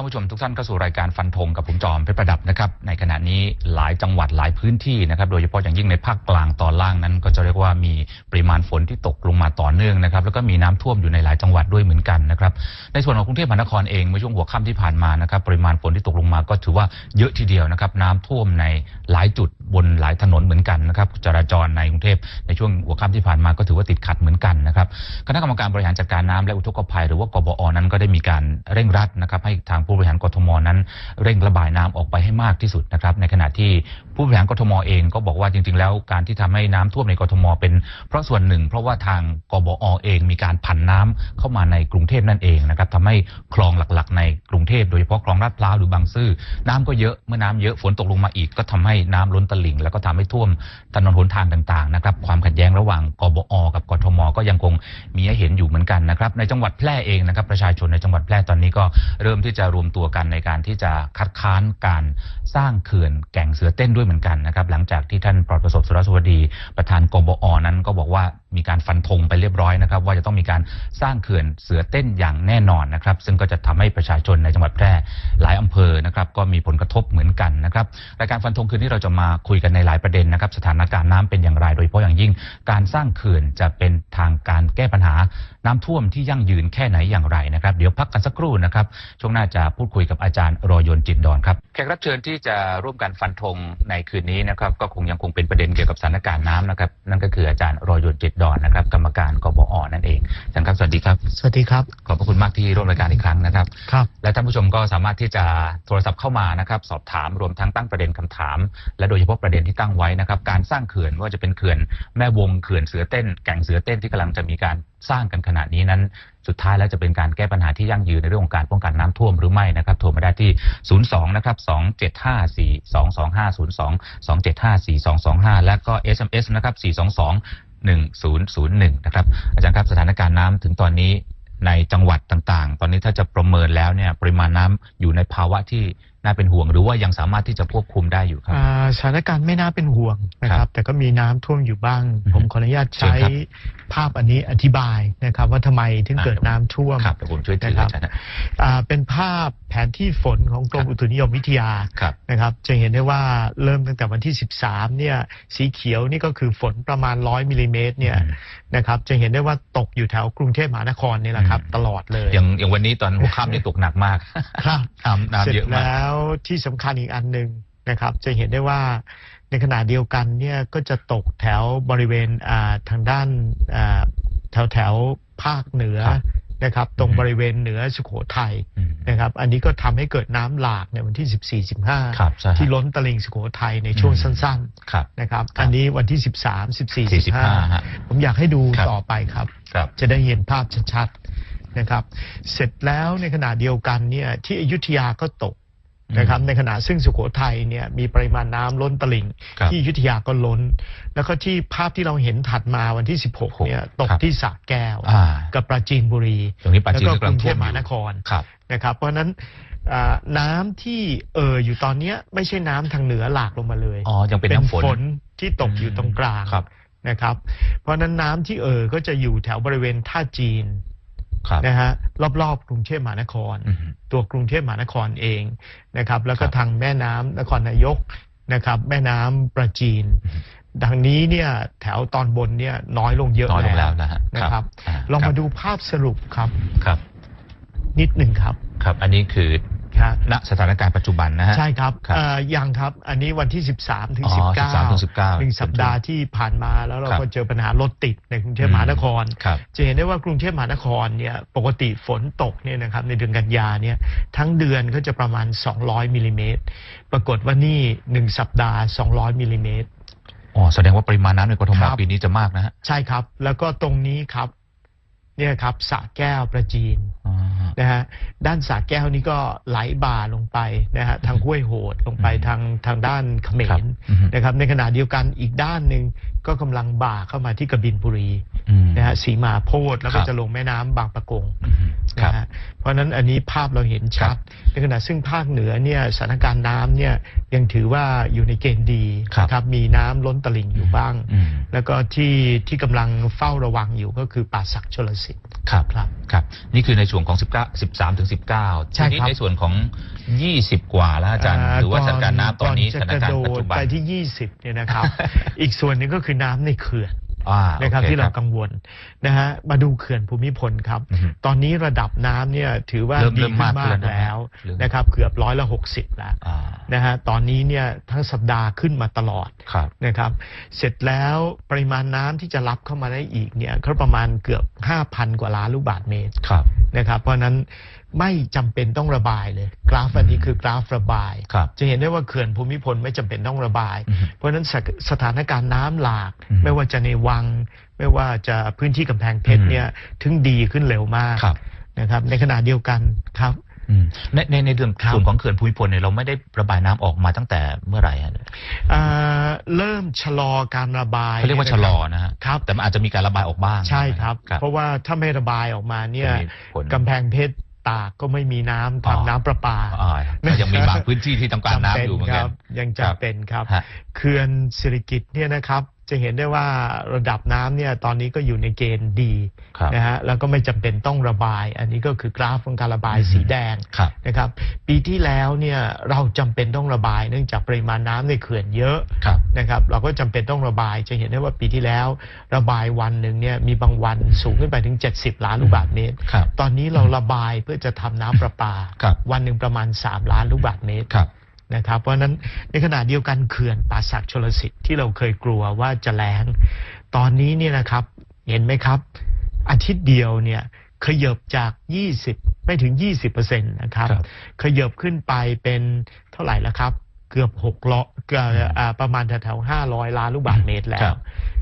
ท่านผู้ชมทุกท่านเข้าสู่รายการฟันธงกับผมจอมเพชรประดับนะครับในขณะนี้หลายจังหวัดหลายพื้นที่นะครับโดยเฉพาะอย่างยิ่งในภาคกลางตอนล่างนั้น ก็จะเรียกว่ามีปริมาณฝนที่ตกลงมาต่อเนื่องนะครับแล้วก็มีน้ำท่วมอยู่ในหลายจังหวัดด้วยเหมือนกันนะครับในส่วนของกรุงเทพมหานครเองเมื่อช่วงหัวค่ำที่ผ่านมานะครับปริมาณฝนที่ตกลงมาก็ถือว่าเยอะทีเดียวนะครับน้ำท่วมในหลายจุดบนหลายถนนเหมือนกันนะครับจราจรในกรุงเทพในช่วงหัวค่ำที่ผ่านมาก็ถือว่าติดขัดเหมือนกันนะครับคณะกรรมการบริหารจัดการน้ำและอุทกภัย หรือว่ากบอนั้นก็ได้มีการเร่งรัดนะครับให้ทางผู้บริหารกทมนั้น เร่งระบายน้ำออกไปให้มากที่สุดนะครับในขณะที่ผู้บริหารกทมเองก็บอกว่าจริง ๆ แล้วการที่ทำให้น้ำท่วมในกทม เป็นเพราะส่วนหนึ่ง เพราะว่าทางกบอเองมีการผันน้ำเข้ามาในกรุงเทพนั่นเองนะครับทำให้คลองหลักๆ ในกรุงเทพโดยเฉพาะคลองลาดพร้าวหรือบางซื่อน้ำก็เยอะเมื่อน้ำเยอะฝนตกลงมาอีก ก็ทำให้น้ำล้นตลิ่ง แล้วก็ทำให้ท่วมถนนหนทางต่างๆนะครับความขัดแย้งระหว่างกบอ กับกทม ก็ยังคงมีให้เห็นอยู่เหมือนกันนะครับในจังหวัดแพร่เองนะครับประชาชนในจังหวัดแพร่ตอนนี้ก็เริ่มที่จะรวมตัวกันในการที่จะคัดค้านการสร้างเขื่อนแก่งเสือเต้นด้วยเหมือนกันนะครับ หลังจากที่ท่านปลอดประสบสุรสวัสดีประธานกบอนั้นก็บอกว่า มีการฟันธงไปเรียบร้อยนะครับ ว่าจะต้องมีการสร้างเขื่อนเสือเต้นอย่างแน่นอนนะครับ ซึ่งก็จะทำให้ประชาชนในจังหวัดแพร่หลายอำเภอนะครับ ก็มีผลกระทบเหมือนกันนะครับรายการฟันธงคืนนี้เราจะมาคุยกันในหลายประเด็นนะครับ สถานการณ์น้ำเป็นอย่างไร โดยเฉพาะอย่างยิ่ง การสร้างเขื่อนจะเป็นทางการแก้ปัญหาน้ำท่วมที่ยั่งยืนแค่ไหนอย่างไรนะครับ เดี๋ยวพักกันสักครู่นะครับช่วงหน้าจะพูดคุยกับอาจารย์รอยนจิตดอนครับแขกรับเชิญที่จะร่วมกันฟันธงในคืนนี้นะครับ ก็คงยังคงเป็นประเด็นเกี่ยวกับสถานการณ์น้ำนะครับ นั่นก็คืออาจารย์รอยนจิตดอนนะครับ กรรมการกบอนั่นเองอาจารย์ครับสวัสดีครับ สวัสดีครับ ขอบพระคุณมากที่ร่วมรายการอีกครั้งนะครับ ครับ และท่านผู้ชมก็สามารถที่จะโทรศัพท์เข้ามานะครับสอบถามรวมทั้งตั้งประเด็นคำถาม และโดยเฉพาะประเด็นที่ตั้งไว้นะครับ การสร้างเขื่อนไม่ว่าจะเป็นเขื่อนแม่วงเขื่อนเสือเต้น แก่งเสือเต้นที่กำลังจะมีการสร้างกันขณะนี้นั้น สุดท้ายแล้วจะเป็นการแก้ปัญหาที่ยั่งยืนในเรื่องของการป้องกันน้ำท่วมหรือไม่นะครับ โทรมาได้ที่ 02 นะครับ 2754225 02 2754225 และก็ SMS นะครับ 422 1001 นะครับ อาจารย์ครับสถานการณ์น้ำถึงตอนนี้ในจังหวัดต่างๆ ตอนนี้ถ้าจะประเมินแล้วเนี่ยปริมาณน้ำอยู่ในภาวะที่น่าเป็นห่วงหรือว่ายังสามารถที่จะควบคุมได้อยู่ครับ อ่าสถานการณ์ไม่น่าเป็นห่วงนะคครัรับบ แต่ก็มีน้ำท่วมอยู่บ้าง อือฮึผมขออนุญาตเชิญใช้ครับ ภาพอันนี้อธิบายนะครับ ว่าทำไมถึงเกิดน้ำท่วม ครับเดี๋ยวผมช่วยถือนะครับ อาจารย์นะ อ่าเป็นภาพแผนที่ฝนของกรครัมบอุตุนิยมวิทยาครับ นะครับจะเห็นได้ว่าเริ่มตั้งแต่วันที่ 13เนี่ยสีเขียวนี่ก็คือฝนประมาณ 100มิลลิเมตรเนี่ยนะครับจะเห็นได้ว่าตกอยู่แถวกรุงเทพมหานครนี่แหละครับอืมตลอดเลยอย่างอย่างวันนี้ตอนหัวค่ำนี่ตกหนักมากครับ น้ำเสร็น้ำจเยอะมาก แล้วที่สำคัญอีกอันหนึ่งนะครับ จะเห็นได้ว่าในขณะเดียวกันเนี่ยก็จะตกแถวบริเวณอ่าทางด้านอ่าแถวแถวภาคเหนือครับนะครับ ตรงอืมบริเวณเหนือสุโขทัยอืมนะครับ อันนี้ก็ทำให้เกิดน้ำหลากในวันที่ 14ครับใช่15 ที่ล้นตลิ่งสุโขทัยในช่วงอืมสั้นครับๆนะครับครับ อันนี้วันที่ 13 14 45ฮะ15 ผมอยากให้ดูครับต่อไปครับครับ จะได้เห็นภาพชัดๆนะครับ เสร็จแล้วในขณะเดียวกันเนี่ยที่อยุธยาก็ตก นะครับในขณะซึ่งสุโขทัยเนี่ยมีปริมาณน้ำล้นตลิ่งครับที่อยุธยาก็ล้น แล้วก็ที่ภาพที่เราเห็นถัดมาวันที่ 16เนี่ยตกครับที่สระแก้วอ่ากับปราจีนบุรีตรงนี้ปราแล้วจีนก็ก็กกำลัรุงงเทท่วพมมอหานยู่ครครับนะครับ เพราะฉะนั้นอ่าน้ำที่เอ่ออยู่ตอนเนี้ยไม่ใช่น้ำทางเหนือหลากลงมาเลยอ๋อยังเป็นน้ำฝนที่ตกอยู่ตรงกลางครับนะครับ เพราะฉะนั้นน้ำที่เอ่อก็จะอยู่แถวบริเวณท่าจีนครับ นะฮะรอบๆกรุงเทพมหานครอืมตัวกรุงเทพมหานครเองนะครับ แล้วก็ครับทางแม่น้ำนครนายกนะครับ แม่น้ำประจีน ดังนี้เนี่ยแถวตอนบนเนี่ยน้อยลงเยอะน้อยลงแล้วนะฮะนะครับอ่ลองคมาบดูภาพสรุปครับครับ นิดหนึ่งครับ ครับ อันนี้คือ ครับณสถานการณ์ปัจจุบันนะฮะ ใช่ครับครับเอ่อยังครับ อันนี้วันที่ 13 ถึง อ๋อ13ถึง19หนึ่งสัปดาห์ที่ผ่านมาแล้วเราครับก็เจอปัญหารถติดในกรุงเทพมหานคร ครับ จะเห็นได้ว่ากรุงเทพมหานครเนี่ยปกติฝนตกเนี่ยนะครับในเดือนกันยาเนี่ยทั้งเดือนก็จะประมาณ 200มิลลิเมตรปรากฏว่านี่หนึ่งสัปดาห์ 200มิลลิเมตร อ๋อแสดงว่าปริมาณน้ำในกทมครับ ปีนี้จะมากนะฮะ ใช่ครับ แล้วก็ตรงนี้ครับ เนี่ยครับสระแก้วประจีนอ๋อนะฮะด้านสระแก้วนี้ก็ไหลบ่าลงไปนะฮะทางห้วยโหดลงไปอืมทางทางด้านเขมครับรอืมนะครับในขณะเดียวกันอีกด้านหนึ่งก็กำลังบ่าเข้ามาที่กบินบุรีอืม นะฮะสีมาโพดแล้วก็ครับจะลงแม่น้ำบางปะกงอืมครันะบฮะเพราะฉะนั้นอันนี้ภาพเราเห็นชัดในขณะซึ่งภาคเหนือเนี่ยสถานการณ์น้ำเนี่ยยังถือว่าอยู่ในเกณฑ์ดีครับ นะครับมีน้ำล้นตลิ่งอยู่บ้าง อืม แล้วก็ที่ที่กำลังเฝ้าระวังอยู่ก็คือป่าสักชลสิทธิ์ ครับครับครับนี่คือในส่วนของ 19 13ถึง19ใช่ทีนี้ครับในส่วนของ 20 กว่าแล้วอาจารย์หรือว่าสถานการณ์น้ำตอนนี้สก่ถานการณ์ปัจจะจุกระโดดบันไปที่ 20เนี่ยนะครับ อีกส่วนหนึ่งก็คือน้ำในเขื่อนอ่า นะครับโอที่เราบกังวลนะฮะมาดูเขื่อนภูมิพลครับอือฮึตอนนี้ระดับน้ำเนี่ยถือว่าเริ่มดีเริ่มขึ้นมากมาขึ้กนแล้วนะแล้วเริ่มนะครับเกือบร้อยละหกสิบแล้วอ่านะฮะตอนนี้เนี่ยทั้งสัปดาห์ขึ้นมาตลอดครับนะครับเสร็จแล้วปริมาณน้ำที่จะรับเข้ามาได้อีกเนี่ยก็ประมาณเกือบ5,000กว่าล้านลูกบาศก์เมตรครับนะครับเพราะฉะนั้นไม่จำเป็นต้องระบายเลย กราฟอันนี้คือกราฟระบายครับจะเห็นได้ว่าเขื่อนภูมิพลไม่จำเป็นต้องระบายอือฮึเพราะฉะนั้นสถสถานการณ์น้ำหลากอืมไม่ว่าจะในวัง ไม่ว่าจะพื้นที่กำแพงเพชรอืมเนี่ยถึงดีขึ้นเร็วมากครับนะครับ ในขณะเดียวกันครับอืมในในในเรื่องครับส่วนของเขื่อนภูมิพลเนี่ยเราไม่ได้ระบายน้ำออกมาตั้งแต่เมื่อไหร่ฮะอ่าเริ่มชะลอการระบายเขาเรียกว่าชะลอนะฮะครับแต่มันอาจจะมีการระบายออกบ้างใช่ครับครับเพราะว่าถ้าไม่ระบายออกมาเนี่ยจะมีผลกำแพงเพชรตากก็ไม่มีน้ำอ๋อทำน้ำประปาอ่าก็ยังมีบางพื้นที่ที่ต้องการน้ำอยู่เหมือนจำกัเป็นครับยังครับจำเป็นครับฮะเขื่อนสิริกิตเนี่ยนะครับ จะเห็นได้ว่าระดับน้ำเนี่ยตอนนี้ก็อยู่ในเกณฑ์ดีครับนะฮะแล้วก็ไม่จำเป็นต้องระบาย อันนี้ก็คือกราฟของการระบายอืมสีแดงครับ นะครับ ปีที่แล้วเนี่ยเราจำเป็นต้องระบายเนื่องจากปริมาณน้ำในเขื่อนเยอะ ครับ นะครับเราก็จำเป็นต้องระบายจะเห็นได้ว่าปีที่แล้ว ระบายวันหนึ่งเนี่ยมีบางวันสูงขึ้นไปถึง 70 ล้านลูกบาศก์เมตร ครับตอนนี้เราระบายเพื่อจะทำน้ำประปา ครับ วันหนึ่งประมาณ 3 ล้านลูกบาศก์เมตร ครับ นะครับ เพราะฉะนั้นในขณะเดียวกันเขื่อนป่าสักชลสิทธิ์ที่เราเคยกลัวว่าจะแล้ง ตอนนี้เนี่ยนะครับเห็นไหมครับ อาทิตย์เดียวเนี่ยขยบจาก 20 ไม่ถึง 20%นะครับครับขยบขึ้นไปเป็นเท่าไหร่แล้วครับ เกือบ6ล้อเกือบอ่าประมาณแถวๆ500 ล้านลูกบาศก์เมตรแล้ครัวบ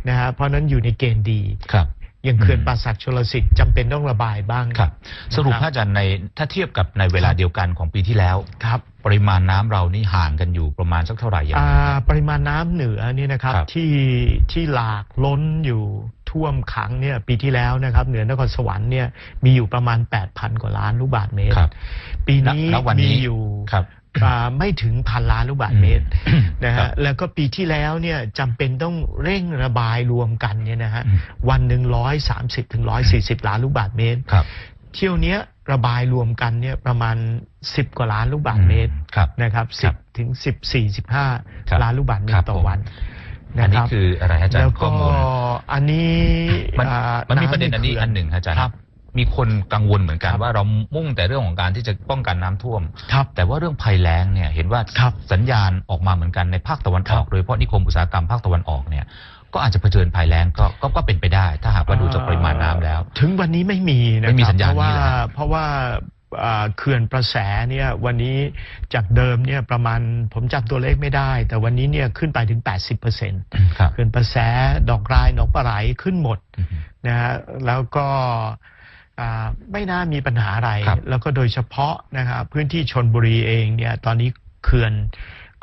นะฮะเพราะฉะนั้นอยู่ในเกณฑ์ดีครับ อย่างเขื่อนอืมป่าสักชลสิทธิ์จำเป็นต้องระบายบ้าง ครับ สรุปพระอาจารย์ในถ้าเทียบกับในเวลาเดียวกันของปีที่แล้ว ครับ ปริมาณน้ำเรานี่ห่างกันอยู่ประมาณสักเท่าไหร่อย่างอ่ไราปริมาณน้ำเหนือเนี่ยนะครับครับ ที่ที่หลากล้นอยู่ท่วมขังเนี่ยปีที่แล้วนะครับ เหนือนครสวรรค์เนี่ยมีอยู่ประมาณ 8,000 กว่าล้านลูกบาศก์เมตร ครับ ปีนี้ณณวันนี้มีอยู่ครับอ่า ไม่ถึงพันล้านลูกบาศก์เมตรอืมนะครัฮะบแล้วก็ปีที่แล้วเนี่ยจำเป็นต้องเร่งระบายรวมกันเนี่ยนะฮะอืมวันหนึ่งร้อยสามสิบถึงร้อยสี่สิบล้านลูกบาศก์เมตรครับเที่ยวเนี้ยระบายรวมกันเนี่ยประมาณ 10 กว่าล้านลูกบาศก์เมตรครับนะครับครัสิบบถึงสิบสี่สิบห้าครับล้านลูกบาศก์เมคตรัรบต่อผมวันอันนี้นะครับคืออะไรฮะอาจารแล้วย์ข้ก็อมูลอันนี้มันอ่ามันมีประเด็นอันนี้ำใขื่อันหนึ่งฮะอาจารย์ครับ มีคนกังวลเหมือนกันครับว่าเรามุ่งแต่เรื่องของการที่จะป้องกันน้ำท่วมครับแต่ว่าเรื่องภัยแล้งเนี่ยเห็นว่าครับสัญญาณออกมาเหมือนกันในภาคตะวันออกครับโดยเฉพาะนิคมอุตสาหกรรมภาคตะวันออกเนี่ยก็อาจจะเผชิญภัยแล้งก็ก็ก็เป็นไปได้ ถ้าหากว่าดูจากปริมาณน้ำแล้ว ถึงวันนี้ไม่มีนะไม่มีครับสัญญาณเพราะว่านี้เหรอฮะเพราะว่าอ่าเขื่อนประแสเนี่ยวันนี้จากเดิมเนี่ยประมาณผมจำตัวเลขไม่ได้ แต่วันนี้เนี่ยขึ้นไปถึง 80%ครับเขื่อนประแสดอกรายหนองปลาไหลขึ้นหมดอืมนะฮะแล้วก็อ่า ไม่น่ามีปัญหาอะไรครับแล้วก็โดยเฉพาะนะครับพื้นที่ชนบุรีเองเนี่ยตอนนี้เขื่อน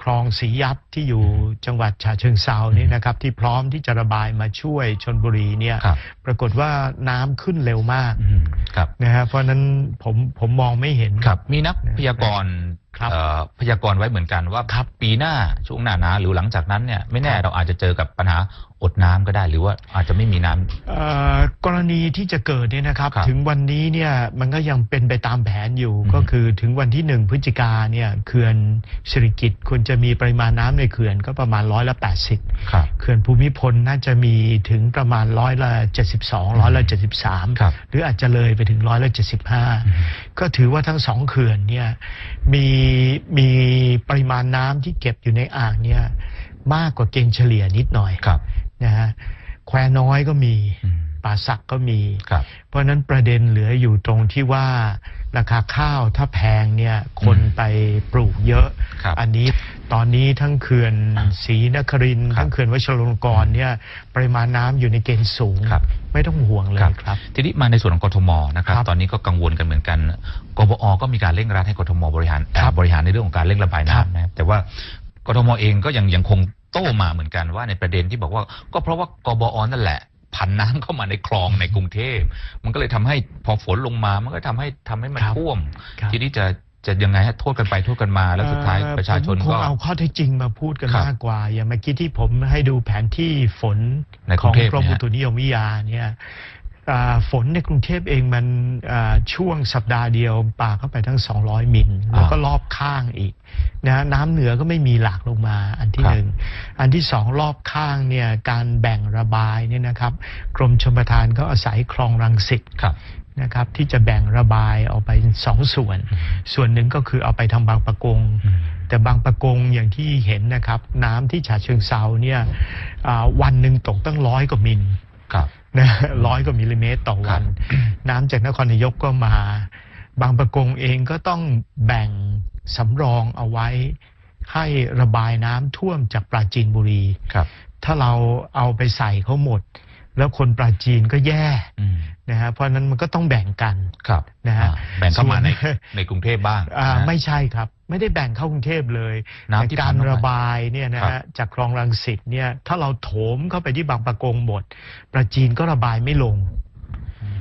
คลองสียับที่อยู่จังหวัดฉะเชิงเซานี่นะครับที่พร้อมที่จะระบายมาช่วยชนบุรีเนี่ยครับปรากฏว่าน้ำขึ้นเร็วมากอืมครับนะฮะเพราะฉะนั้นผมผมมองไม่เห็นครับมีนักพยากรณ์ ครับ เอ่อพยากรณ์ไว้เหมือนกันว่าครับปีหน้าช่วงหน้าหนาวหรือหลังจากนั้นเนี่ยไม่แน่ครับเราอาจจะเจอกับปัญหาอดน้ำก็ได้ หรือว่าอาจจะไม่มีน้ำ เอ่อกรณีที่จะเกิดเนี่ยนะครับ ครับถึงวันนี้เนี่ยมันก็ยังเป็นไปตามแผนอยู่อืม ก็คือถึงวันที่หนึ่งพฤศจิกาเนี่ยเขื่อนสิริกิตควรจะมีปริมาณน้ำในเขื่อนก็ประมาณร้อยละแปดสิบครับ เขื่อนภูมิพลน่าจะมีถึงประมาณร้อยละเจ็ดสิบสองร้อยละเจ็ดสิบสามครับหรืออาจจะเลยไปถึงร้อยละเจ็ดสิบห้าอืมก็ถือว่าทั้งสองเขื่อนเนี่ยมีมีปริมาณน้ำที่เก็บอยู่ในอ่างเนี่ยมากกว่าเกณฑ์เฉลี่ยนิดหน่อยครับนะฮะแควน้อยก็มีอืม ป่าสักก็มีครับเพราะฉะนั้นประเด็นเหลืออยู่ตรงที่ว่าราคาข้าวถ้าแพงเนี่ยคนอืมไปปลูกเยอะครับอันนี้ตอนนี้ทั้งเขื่อนศรีนครินทร์ครับทั้งเขื่อนวชิรลงกรณ์เนี่ยปริมาณน้ำอยู่ในเกณฑ์สูงครับไม่ต้องห่วงเลยครับ ทีนี้มาในส่วนของกทมนะครับครับตอนนี้ก็กังวลกันเหมือนกันกบอก็มีการเร่งรัดให้กทมบริหารครับบริหารในเรื่องของการเร่งระบายครับน้ำนะครับแต่ว่ากทมเองก็ยังยังคงโต้มาเหมือนกันว่าในประเด็นที่บอกว่า ก็เพราะว่ากบอนั่นแหละ ผันน้ำเข้ามาในคลองในกรุงเทพ มันก็เลยทำให้พอฝนลงมา มันก็ทำให้ทำให้มันครับท่วมครับทีนี้จะจะยังไงฮะโทษกันไปโทษกันมาแล้วสุดท้ายเอ่อประชาชนผมคก็งเอาข้อเท็จจริงมาพูดกันครับมากกว่า อย่างเมื่อกี้ที่ผมให้ดูแผนที่ฝนในกขรุองงเทพกรมเนี่ยอุตุนิยมวิทยาเนี่ยอ่า ฝนในกรุงเทพเองมันอ่าช่วงสัปดาห์เดียวปาเข้าไปทั้ง 200 มิลแล้วก็รอบข้างอีกนะน้ำเหนือก็ไม่มีหลากลงมาอันที่ครับหนึ่งอันที่สองรอบข้างเนี่ยการแบ่งระบายเนี่ยนะครับ กรมชลประทานก็อาศัยคลองรังสิตครับนะครับที่จะแบ่งระบายออกไปสองส่วน ส่วนหนึ่งก็คือเอาไปทางบางปะกงอืมแต่บางปะกงอย่างที่เห็นนะครับ น้ำที่ฉะเชิงเซาเนี่ยอ่าวันหนึ่งตกตั้งร้อยกว่ามิลครับ นะร้อยกว่ามิลลิเมตรต่อวันครับน้ำจากนครนายกก็มา บางปะกงเองก็ต้องแบ่งสำรองเอาไว้ ให้ระบายน้ำท่วมจากปราจีนบุรีครับ ถ้าเราเอาไปใส่เขาหมด แล้วคนปราจีนก็แย่อืม นะฮะเพราะฉะนั้นมันก็ต้องแบ่งกันครับนะฮะอ่าแบ่งเข้ามาในส่วนในกรุงเทพบ้างอ่านะฮะไม่ใช่ครับ ไม่ได้แบ่งเข้ากรุงเทพเลยน้ำที่แต่การผ่านเข้าไประบายเนี่ยนะครัฮะบจากคลองรังสิตเนี่ยถ้าเราโถมเข้าไปที่บางปะกงหมดประจีนก็ระบายไม่ลง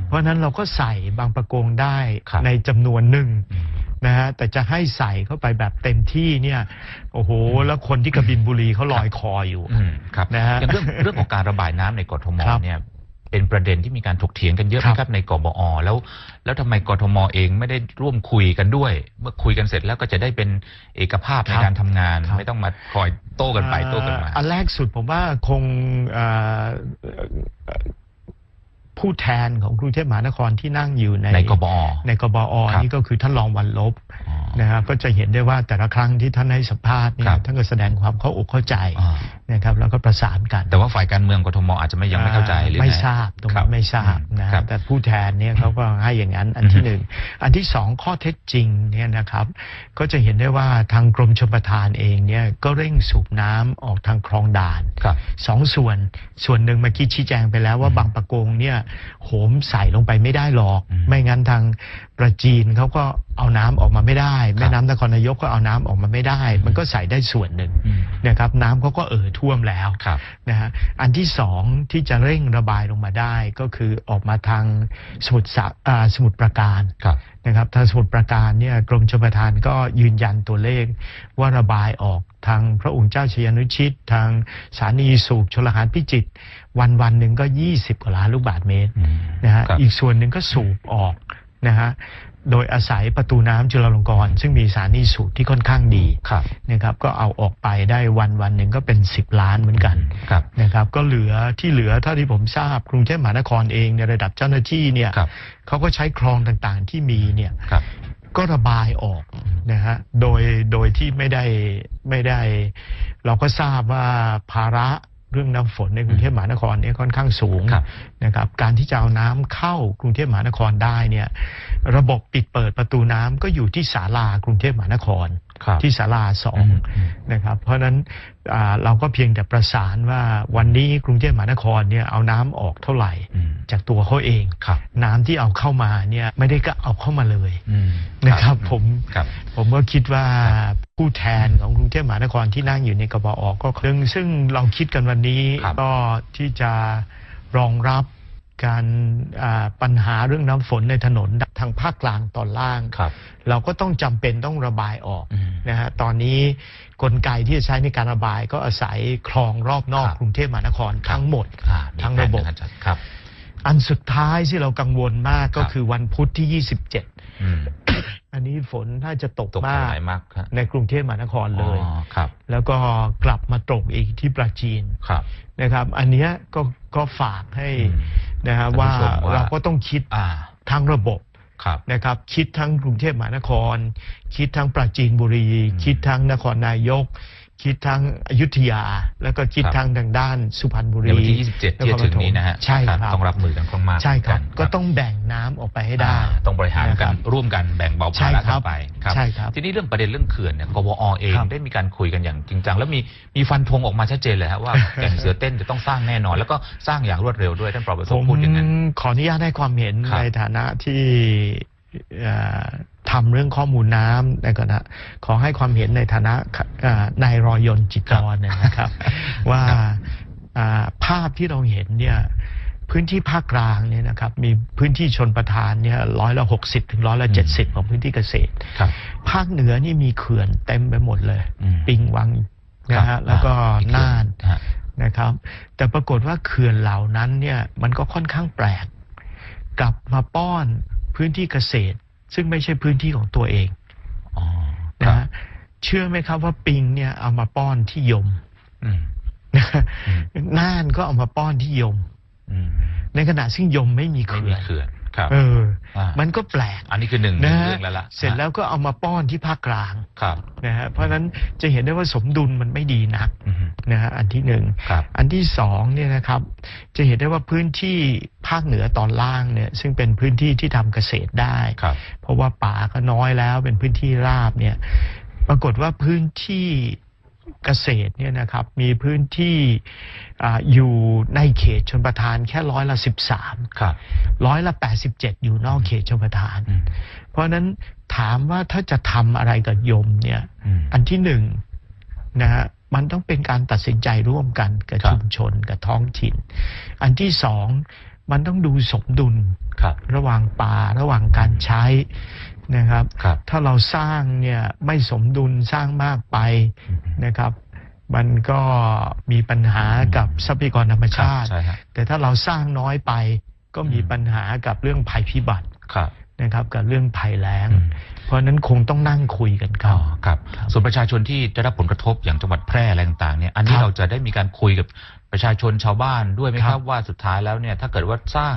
เพราะฉะนั้นเราก็ใส่บางปะกงได้ครับในจำนวนหนึ่งอืมนะฮะแต่จะให้ใส่เข้าไปแบบเต็มที่เนี่ยโอ้โห แล้วคนที่กระบินบุรีเขาลอยคออยู่อืมครับนะฮะอย่างเรื่องเรื่องของการระบายน้ำในกทมครับเนี่ย เป็นประเด็นที่มีการถกเถียงกันเยอะไหมครับครับในกบอแล้ว แล้วทำไมกทมเองไม่ได้ร่วมคุยกันด้วย เมื่อคุยกันเสร็จแล้วก็จะได้เป็นเอกภาพในครับการทำงาน ครับ ไม่ต้องมาคอยโต้กันไปโต้กันมา อันแรกสุดผมว่าคงเอ่อเอ่อผู้แทนของกรุงเทพมหานครที่นั่งอยู่ในในกบอ ในกบอครับ นี่ก็คือท่านรองวันลบอ๋อ นะครับก็จะเห็นได้ว่าแต่ละครั้งที่ท่านให้สัมภาษณ์เนี่ครัยบท่านก็แสดงความเข้าอกเข้าใจ อ่านะครับแล้วก็ประสานกัน แต่ว่าฝ่ายการเมืองกทมอาจจะไม่ยังไม่เข้าใจหรือไม่งทราบตรงคนี้ไม่ทราบอืมนะครับแต่ผู้แทนเนี่ยเขาก็ให้อย่างนั้นอันอืที่มหนึ่งอันที่สองข้อเท็จจริงเนี่ยนะครับก็จะเห็นได้ว่าทางกรมชลประทานเองเนี่ยก็เร่งสูบน้ำออกทางคลองด่านครับสองส่วนส่วนหนึ่งเมื่อกี้ชี้แจงไปแล้วว่าอืมบางปะกงเนี่ยโหมใส่ลงไปไม่ได้หรอกอืมไม่งั้นทางประจีนเขาก็ เอาน้ำออกมาไม่ได้ แม่น้ำนครนายกก็เอาน้ำออกมาไม่ได้ มันก็ใส่ได้ส่วนหนึ่งอืมนะครับ น้ำเขาก็เอ่อท่วมแล้วครับนะฮะอันที่สองที่จะเร่งระบายลงมาได้ก็คือออกมาทางสมุทรสาอ่าสมุทรปราการครับนะครับทางสมุทรปราการเนี่ยกรมชลประทานก็ยืนยันตัวเลขว่าระบายออกทางพระองค์เจ้าชยานุชิต ทางสถานีสูบชลหารพิจิตรวันวันหนึ่งก็ 20 กว่าล้านลูกบาทเมตรอืมนะฮะครับอีกส่วนหนึ่งก็สูบออกนะฮะ โดยอาศัยประตูน้ำจุฬาลงกรณ์ซึ่งมีสถานีสูบที่ค่อนข้างดีครับนะครับก็เอาออกไปได้วันวันหนึ่งก็เป็น 10 ล้านเหมือนกันครับนะครับก็เหลือที่เหลือเท่าที่ผมทราบกรุงเทพมหานครเองในระดับเจ้าหน้าที่เนี่ยครับเขาก็ใช้คลองต่างๆที่มีเนี่ยครับก็ระบายออกนะฮะโดยโดยที่ไม่ได้ไม่ได้ เราก็ทราบว่าภาระ เรื่องน้ำฝนในกรุงเทพมหานครเนี่ยค่อนข้างสูงครับนะครับการที่จะเอาน้ำเข้ากรุงเทพมหานครได้เนี่ยระบบปิดเปิดประตูน้ำก็อยู่ที่ศาลากรุงเทพมหานครครับที่ศาลาสองอืมอืมนะครับเพราะฉะนั้นอ่าเราก็เพียงแต่ประสานว่าวันนี้กรุงเทพมหานครเนี่ยเอาน้ำออกเท่าไหร่อืมจากตัวเขาเองครับน้ำที่เอาเข้ามาเนี่ยไม่ได้ก็เอาเข้ามาเลยอืมนะครับผมครับผมก็คิดว่าผู้แทนของกรุงเทพมหานครที่นั่งอยู่ในกบอก็ซึ่งซึ่งเราคิดกันวันนี้ครับก็ที่จะรองรับการอ่าปัญหาเรื่องน้ำฝนในถนน ทางภาคกลางตอนล่างครับเราก็ต้องจำเป็นต้องระบายออกอืมนะฮะตอนนี้กลไกที่จะใช้ในการระบายก็อาศัยคลองรอบนอกครับกรุงเทพมหานครทั้งหมดอ่ามีทั้งระบบแผนนครับ อันสุดท้ายที่เรากังวลมากก็ครับคือวันพุธที่อืม27 อันนี้ฝนน่าจะตกตกมากหลายมากครับในกรุงเทพมหานครเลยอ๋อครับ แล้วก็กลับมาตกอีกที่ปราจีนครับนะครับ อันเนี้ยก็ก็ฝากให้อืมนะฮะท่านผู้ว่าชมว่าเราก็ต้องคิดอ่าทั้งระบบครับ นะครับ คิดทั้งกรุงเทพมหานคร คิดทั้งปราจีนบุรีอืมคิดทั้งนครนายก คิดทั้งอยุธยา แล้วก็คิดครับทั้งทางด้านสุพรรณบุในรีวันที่ 27 ที่จะถึงนี้นะฮะใช่ครับต้องรับมือกันค่อนมากใช่ครับนก็ต้องแบ่งน้ำออกไปให้ได้อ่าต้องบริหารนะคกัรันบร่วมกันแบ่งเบาใช่ภาระครักับนไปครับใช่ครับ ทีนี้เรื่องประเด็นเรื่องเขื่อนเนี่ยกบอเองครับได้มีการคุยกันอย่างจริงจังแล้วมีมีฟันธงออกมาชัดเจนเลยฮะว่าแก่งเสือเต้นจะต้องสร้างแน่นอน แล้วก็สร้างอย่างรวดเร็วด้วยท่านปรประสผบมพูดอย่างนั้นขออนุญาตให้ความเห็นครับในฐานะที่เอ่อ ทำเรื่องข้อมูลน้ำในคณะขอให้ความเห็นในฐานะเอ่อนายรอยนต์จิตรเนยนะครับ ว่าอ่าภาพที่เราเห็นเนี่ยพื้นที่ภาคกลางเนี่ยนะครับมีพื้นที่ชนประทานเนี่ยร้อยละหกสิบถึงร้อยละเจ็ดสิบของพื้นที่เกษตร ครับ ภาคเหนือนี่มีเขื่อนเต็มไปหมดเลย อืมปิงวังนะครัฮะบแล้วก็อ่อีเขื่อน่านฮะ นะครับ แต่ปรากฏว่าเขื่อนเหล่านั้นเนี่ยมันก็ค่อนข้างแปลก กลับมาป้อนพื้นที่เกษตร ซึ่งไม่ใช่พื้นที่ของตัวเองอ๋อคนะรับฮะเชื่อไหมครับว่าปิงเนี่ยเอามาป้อนที่ยมอืมนะฮะอืมน่านก็เอามาป้อนที่ยม อืมในขณะซึ่งยมไม่มีไม่เขื่มีอนเขื่อน ครับ เออามันก็แปลกอันนี้คือหนึ่งนะฮะเรื่องแล้วล่ะเสร็จแล้วก็เอามาป้อนที่ภาคกลางครับนะฮะเพราะฉะนั้นจะเห็นได้ว่าสมดุลมันไม่ดีนักอืมนะฮะอันที่หนึ่ง ครับ อันที่สองเนี่ยนะครับจะเห็นได้ว่าพื้นที่ภาคเหนือตอนล่างเนี่ยซึ่งเป็นพื้นที่ที่ทำเกษตรได้ ครับ เพราะว่าป่าก็น้อยแล้วเป็นพื้นที่ราบเนี่ยปรากฏว่าพื้นที่ เกษตรเนี่ยนะครับมีพื้นที่อาอยู่ในเขตชนประทานแค่ร้อยละสิบสามครับร้อยละแปดสิบเจ็ดอยู่นอกเขตชนประทานอืมเพราะฉะนั้นถามว่าถ้าจะทำอะไรกับยมเนี่ยอืมอันที่หนึ่งนะฮะมันต้องเป็นการตัดสินใจร่วมกันกับครับชุมชนกับท้องถิ่น อันที่สองมันต้องดูสมดุลครับระหว่างป่าระหว่างการใช้ นะครับครับถ้าเราสร้างเนี่ยไม่สมดุลสร้างมากไปอืมนะครับ มันก็มีปัญหากับทรัพยากรธรรมครับชาติใช่ฮะแต่ถ้าเราสร้างน้อยไปก็มีอืมปัญหากับเรื่องภัยพิบัติครับนะครับกับเรื่องภัยแล้งอืมเพราะฉะนั้นคงต้องนั่งคุยกันคอ๋รัอบครับครับ ส่วนประชาชนที่ได้รับผลกระทบอย่างจังหวัดแพร่อะไรต่างๆเนี่ยอันนี้ครับเราจะได้มีการคุยกับ ประชาชนชาวบ้านด้วยไหมคครัรับ บว่าสุดท้ายแล้วเนี่ยถ้าเกิดว่าสร้าง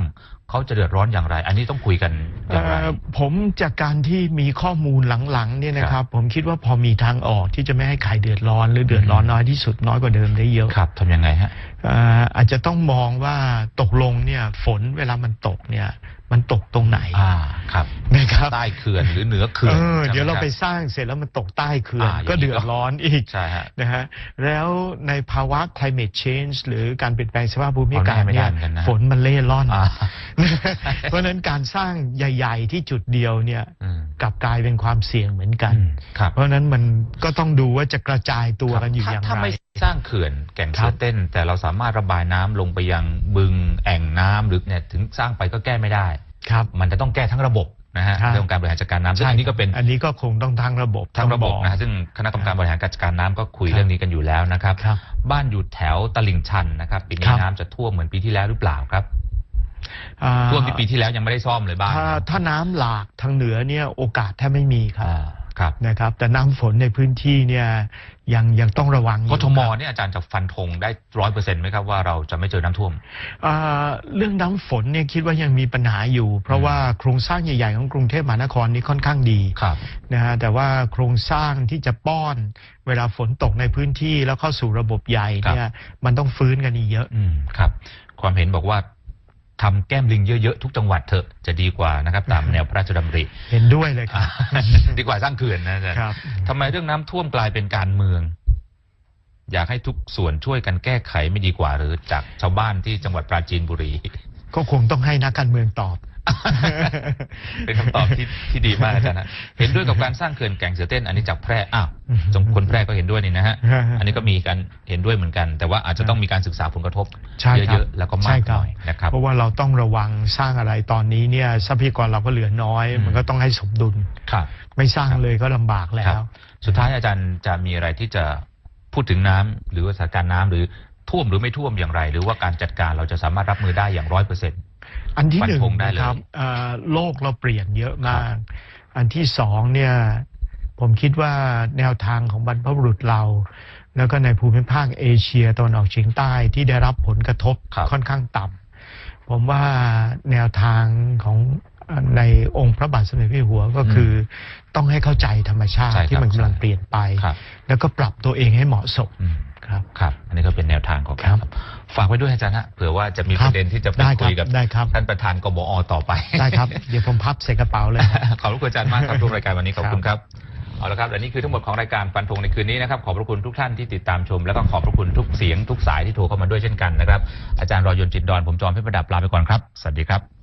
เขาจะเดือดร้อนอย่างไร อันนี้ต้องคุยกันอย่างไร เอ่อผมจากการที่มีข้อมูลหลังๆเนี่ยนะครับผมคิดว่าพอมีทางออกที่จะไม่ให้ใครเดือดร้อนหรือเดือดร้อนน้อยที่สุดน้อยกว่าเดิมได้เยอะครับทำยังไงฮะ เอ่ออาจจะต้องมองว่าตกลงเนี่ยฝนเวลามันตกเนี่ย มันตกตรงไหนอ่าครับนะครับใต้เขื่อนหรือเหนือเขื่อนเออใช่หมเดี๋ยวเราคบไปสร้างเสร็จแล้วมันตกใต้เขื่อนอ่าอย่างนี้ก็เดือดร้อนอีกใช่ฮะนะฮะแล้วในภาวะ climate change หรือการเปลี่ยนแปลงสภาพภูมิอากาศเอาแน่ไม่ได้เนี่ยเหมือนกันนะฝนมันเล่ร่อนอ่าเพราะฉะนั้นการสร้างใหญ่ ๆ ที่จุดเดียวเนี่ยอืมกลับกลายเป็นความเสี่ยงเหมือนกันอืมครับเพราะฉะนั้นมันก็ต้องดูว่าจะกระจายตัวกันอยู่ถ้าอย่างถ้าไรไม่สร้างเขื่อนแก่งครัเสือบเต้น แต่เราสามารถระบายน้ำลงไปยังบึงแอ่งน้ำหรือเนี่ยถึงสร้างไปก็แก้ไม่ได้ ครับมันจะต้องแก้ทั้งระบบนะฮะใช่เรื่องการบริหารจัดการน้ำซึ่งอันนี้ก็เป็นอันนี้ก็คงต้องทั้งระบบทั้งระบบต้องมอนะฮะซึ่งคณะกรรมการบริหารการจัดการน้ำก็คุยครับเรื่องนี้กันอยู่แล้วนะครับครับ บ้านอยู่แถวตลิ่งชันนะครับปีนี้ครับน้ำจะท่วมเหมือนปีที่แล้วหรือเปล่าครับอ่าท่วมที่ปีที่แล้วยังไม่ได้ซ่อมเลยบ้านถ้าถ้าน้ำหลากทางเหนือเนี่ยโอกาสแทบไม่มีครับอ่า ครับ นะครับ แต่น้ำฝนในพื้นที่เนี่ยยังยังต้องระวังอยู่กทมครับเนี่ยอาจารย์จะฟันธงได้ร้อยเปอร์เซ็นต์ไหมครับว่าเราจะไม่เจอน้ำท่วม อ่าเรื่องน้ำฝนเนี่ยคิดว่ายังมีปัญหาอยู่ เพราะว่าโครงสร้างใหญ่ๆของกรุงเทพมหานครนี่ค่อนข้างดี ครับ นะฮะแต่ว่าโครงสร้างที่จะป้อนเวลาฝนตกในพื้นที่แล้วเข้าสู่ระบบใหญ่เนี่ยมันต้องฟื้นกันอีกเยอะ อืมครับ ความเห็นบอกว่า ทำแก้มลิงเยอะๆ ทุกจังหวัดเถอะจะดีกว่านะครับ ตามแนวพระราชดำริ เห็นด้วยเลยครับ ดีกว่าสร้างเขื่อนนะอาจารย์ครับทำไมเรื่องน้ำท่วมกลายเป็นการเมือง อยากให้ทุกส่วนช่วยกันแก้ไขไม่ดีกว่าหรือจากชาวบ้านที่จังหวัดปราจีนบุรีก็คงต้องให้นักการเมืองตอบ เป็นคำตอบที่ที่ดีมากอาจารย์นะเห็นด้วยกับการสร้างเขื่อนแก่งเสือเต้น อันนี้จากแพร่อ้าวจงคนแพร่ก็เห็นด้วยนี่นะฮะอันนี้ก็มีการเห็นด้วยเหมือนกัน แต่ว่าอาจจะต้องมีการศึกษาผลกระทบใช่ครับเยอะๆแล้วก็มากใช่หครับน่อยนะครับ เพราะว่าเราต้องระวังสร้างอะไรตอนนี้เนี่ยทรัพยากรเราก็เหลือน้อย อืม มันก็ต้องให้สมดุล ครับ ไม่สร้างครับเลยก็ลำบากแล้ครับวสุดท้ายอาจารย์จะมีอะไรที่จะพูดถึงน้ำหรือว่าสถานการณ์น้ำหรือท่วมหรือไม่ท่วมอย่างไร หรือว่าการจัดการเราจะสามารถรับมือได้อย่างร้อยเปอร์เซ็นต์ อันที่หนึ่งฟันธงได้นะเลยครับเอ่อโลกเราเปลี่ยนเยอะมาก อันที่สองเนี่ยผมคิดว่าแนวทางของบรรพบุรุษเรา แล้วก็ในภูมิภาคเอเชียตะวันออกเฉียงใต้ที่ได้รับผลกระทบครับค่อนข้างต่ำผมว่าแนวทางของในองค์พระบาทสมเด็จพระเจ้าอยู่หัวก็คืออต้องให้เข้าใจธรรมชาติใช่ครับที่มันกำลังใช่เปลี่ยนไปครับแล้วก็ปรับตัวเองให้เหมาะสมอืม ครับครับ อันนี้ก็เป็นแนวทางของครับฝากไว้ด้วยอาจารย์ฮะเผื่อว่าจะมีคปรับระเด็นที่จะไปได้ครับคุยกับได้ครับ ท่านประธานกบอต่อไป ได้ครับ เดี๋ยวผมพับใส่กระเป๋าเลยครับ ขอบพระคุณอาจารย์มากครับร่วมรายการวันนี้ขอบคุณคครัรับบเอาละครับและนี่คือทั้งหมดของรายการฟันธงในคืนนี้นะครับ ขอบพระคุณทุกท่านที่ติดตามชม แล้วก็ขอบพระคุณทุกเสียงทุกสายที่โทรเข้ามาด้วยเช่นกันนะครับอาจารย์รอยนต์จิตดอนผมจอมเพชรประดับลาไปก่อนครับสวัสดีครับ